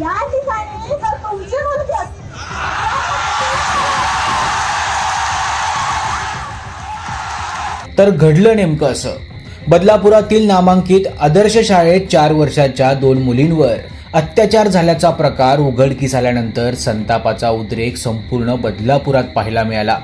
या ठिकाणी जर तुमची मुलगी तर घडलं नेमकं असं. बदलापुरातील नामांकित आदर्श शाळेत चार वर्षाच्या दोन मुलींवर अत्याचार झाल्याचा प्रकार उघडकीस आल्यानंतर संतापाचा उद्रेक संपूर्ण बदलापुरात पाहायला मिळाला.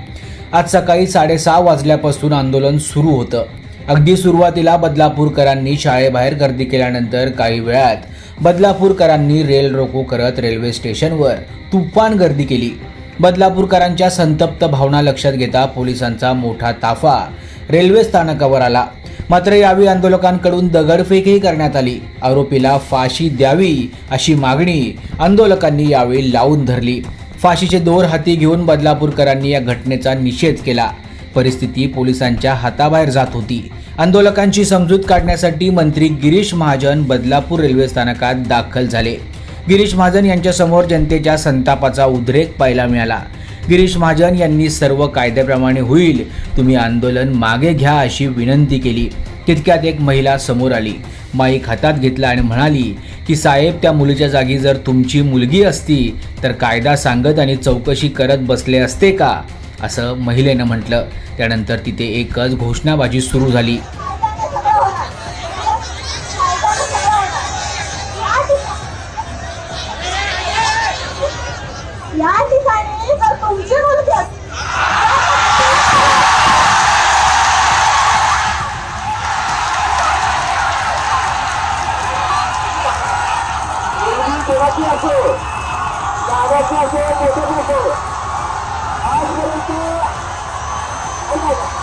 आज सकाळी साडेसहा वाजल्यापासून आंदोलन सुरू होतं. अगदी सुरुवातीला बदलापूरकरांनी शाळेबाहेर गर्दी केल्यानंतर काही वेळात बदलापूरकरांनी रेल रोको करत रेल्वे स्टेशनवर तुफान गर्दी केली. बदलापूरकरांच्या संतप्त भावना लक्षात घेता पोलिसांचा मोठा ताफा रेल्वे स्थानकावर आला. मात्र यावेळी आंदोलकांकडून दगडफेकही करण्यात आली. आरोपीला फाशी द्यावी अशी मागणी आंदोलकांनी यावेळी लावून धरली. फाशीचे दोर हाती घेऊन बदलापूरकरांनी या घटनेचा निषेध केला. परिस्थिती पोलिसांच्या हाताबाहेर जात होती. आंदोलकांची समजूत काढण्यासाठी मंत्री गिरीश महाजन बदलापूर रेल्वे स्थानकात दाखल झाले. गिरीश महाजन यांच्यासमोर जनतेच्या संतापाचा उद्रेक पाहायला मिळाला. गिरीश महाजन यांनी सर्व कायद्याप्रमाणे होईल तुम्ही आंदोलन मागे घ्या अशी विनंती केली. तितक्यात एक महिला समोर आली. माईक हातात घेतला आणि म्हणाली की साहेब त्या मुलीच्या जागी जर तुमची मुलगी असती तर कायदा सांगत आणि चौकशी करत बसले असते का? असं महिलेनं म्हटलं. त्यानंतर तिथे एकच घोषणाबाजी सुरू झाली. power.